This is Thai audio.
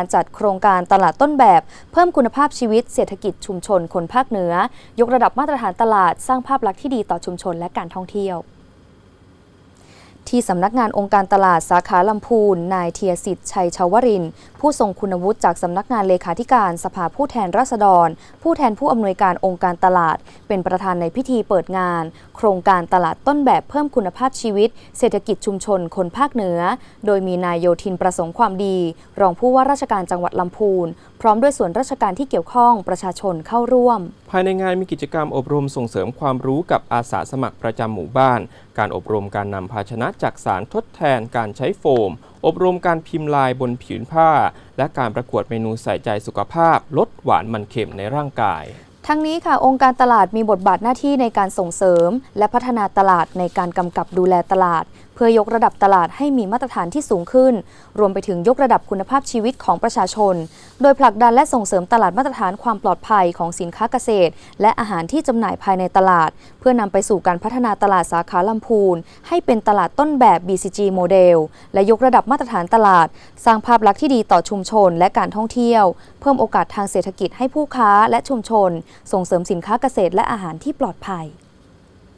การจัดโครงการตลาดต้นแบบเพิ่มคุณภาพชีวิตเศรษฐกิจชุมชนคนภาคเหนือ ยกระดับมาตรฐานตลาดสร้างภาพลักษณ์ที่ดีต่อชุมชนและการท่องเที่ยว ที่สำนักงานองค์การตลาดสาขาลำพูน นายเทียสิทธิ์ชัยชาวริน ผู้ทรงคุณวุฒิจากสำนักงานเลขาธิการสภาผู้แทนราษฎร ผู้แทนผู้อำนวยการองค์การตลาด เป็นประธานในพิธีเปิดงาน โครงการตลาดต้นแบบเพิ่มคุณภาพชีวิต เศรษฐกิจชุมชนคนภาคเหนือ โดยมีนายโยธินประสงค์ความดี รองผู้ว่าราชการจังหวัดลำพูน พร้อมด้วยส่วนราชการที่เกี่ยวข้องประชาชนเข้าร่วมายในงานมีกิจกรรมอบรมส่งเสริมความรู้กับอาสาสมัครประจำหมู่บ้าน การอบรมการนำภาชนะจากสารทดแทนการใช้โฟม อบรมการพิมพ์ลายบนผืนผ้า และการประกวดเมนูใส่ใจสุขภาพ ลดหวานมันเค็มในร่างกาย ทั้งนี้ค่ะองค์การตลาดมีบทบาทหน้าที่ในการส่งเสริม และพัฒนาตลาดในการกำกับดูแลตลาด เพื่อยกระดับตลาดให้มีมาตรฐานที่สูงขึ้น รวมไปถึงยกระดับคุณภาพชีวิตของประชาชน โดยผลักดันและส่งเสริมตลาดมาตรฐานความปลอดภัยของสินค้าเกษตร และอาหารที่จำหน่ายภายในตลาด เพื่อนำไปสู่การพัฒนาตลาดสาขาลำพูน ให้เป็นตลาดต้นแบบ BCG โมเดลและยกระดับมาตรฐานตลาด สร้างภาพลักษณ์ที่ดีต่อชุมชน และการท่องเที่ยว เพิ่มโอกาสทางเศรษฐกิจให้ผู้ค้าและชุมชนส่งเสริมสินค้าเกษตรและอาหารที่ปลอดภัย